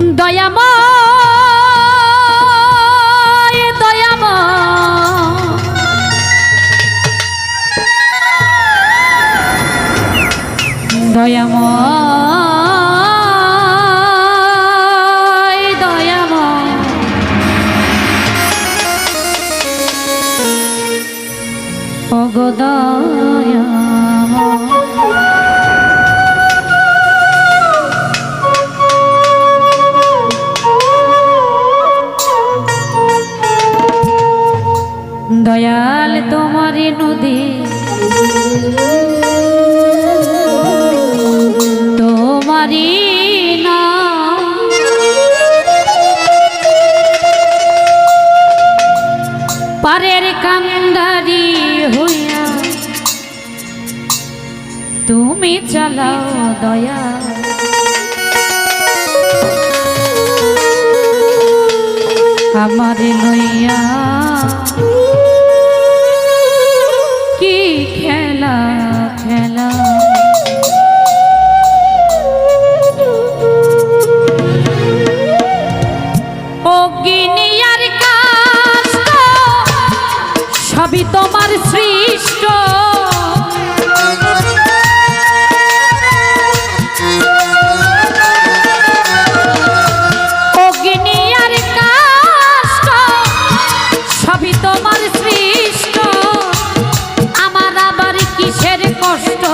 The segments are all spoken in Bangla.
দয়াময় দয়াময়। দয়াময়। পারের কান্দারি হইয়া তুমি চালাও দয়া। আমার লইয়া কি খেলা আবার কিসের কষ্ট?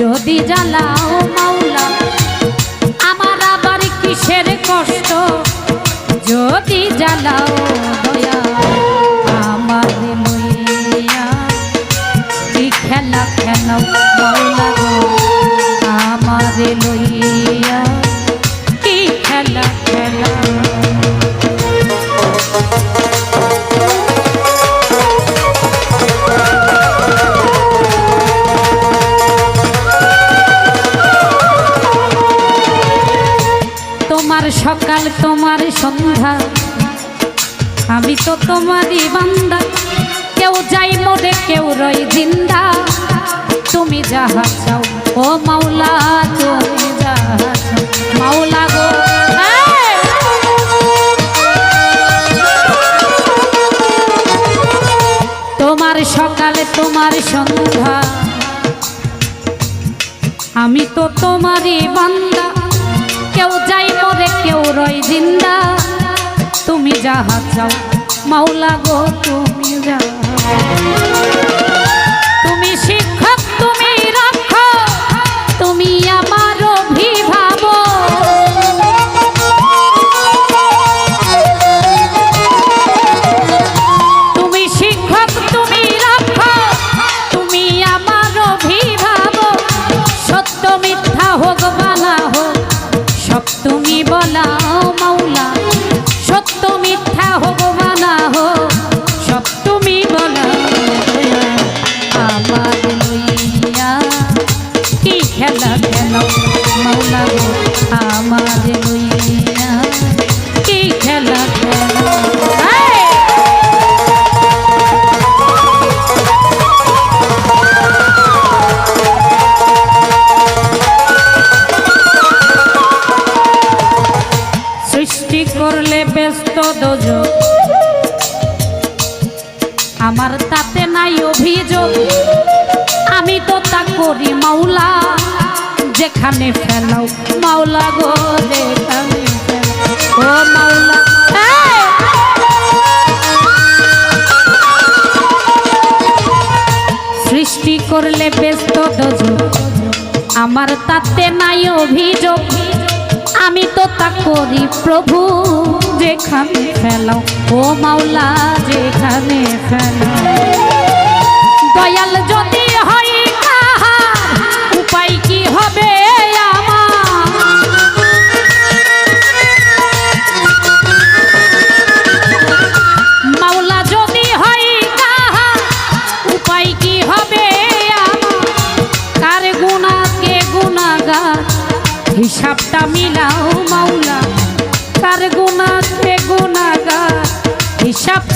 যদি জ্বালাও মাওলা আমার আবার কিসের কষ্ট? যদি জ্বালাও আমি তো তোমারই বান্দা। কেউ যাই মরে, কেউ রই জিন্দা। তুমি যাহা চাও, ও মাওলা, তুমি যাহা মাওলা গো এই! তোমার সকালে তোমার সন্ধ্যা। আমি তো তোমারই বান্দা। কেউ যাই মরে, কেউ রয় জিন্দা। তুমি যাহা চাও মাওলা গো, তুমি যাহা তুমি শিক্ষক, তুমি রাখো তুমি আমার অভিভাবক। তুমি শিক্ষক, তুমি রাখো তুমি আমার অভিভাবক। সত্য মিথ্যা হোক বালা হোক, সব তুমি বলাও ব্যস্ত দোজ আমার তাতে নাই অভিযোগ। আমি তো তা করি মাওলা, যেখানে ফেলাও। মাওলা গো ও মাওলা। সৃষ্টি করলে ব্যস্ত দোজ আমার তাতে নাই অভিযোগ। আমি তো তা করি প্রভু যেখানে ফেলাও। ও মাওলা যেখানে ফেলাও। দয়াল যদি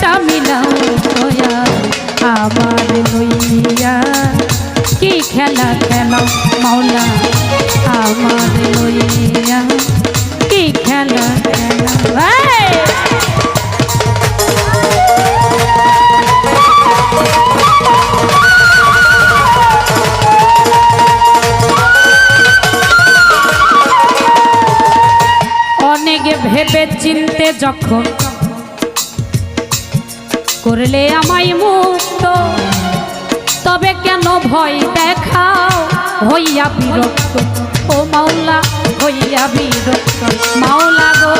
চামিলাও দয়া, আমার লইয়া কি খেলা খেলো মাওলা, আমার লইয়া কি খেলা খেলা ভেবে চিনতে যখন করলে আমায় মুক্ত। তবে কেন ভয় দেখাও? হইয়া বিরক্ত। ও মাওলা, হইয়া বিরক্ত। মাওলা গো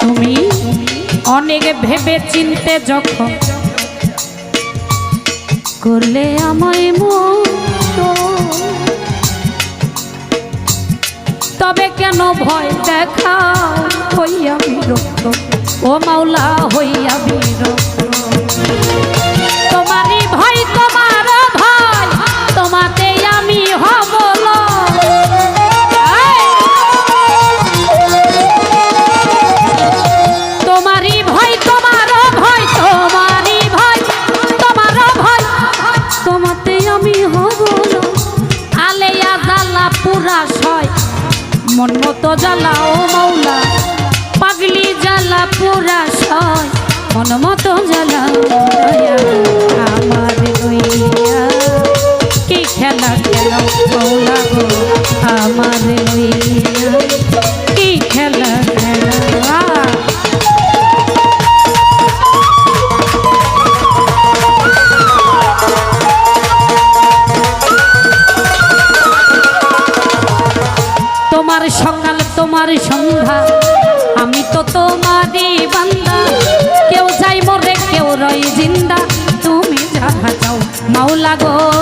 তুমি অনেক ভেবে চিনতে যখন করলে আমায় মুক্ত। তবে কেন ভয় দেখা হইয়া বিরক্ত ও মাওলা হইয়া মন মতো জ্বালা জিন্দা তুমি যাহা চাও মাওলা গো।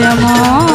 মা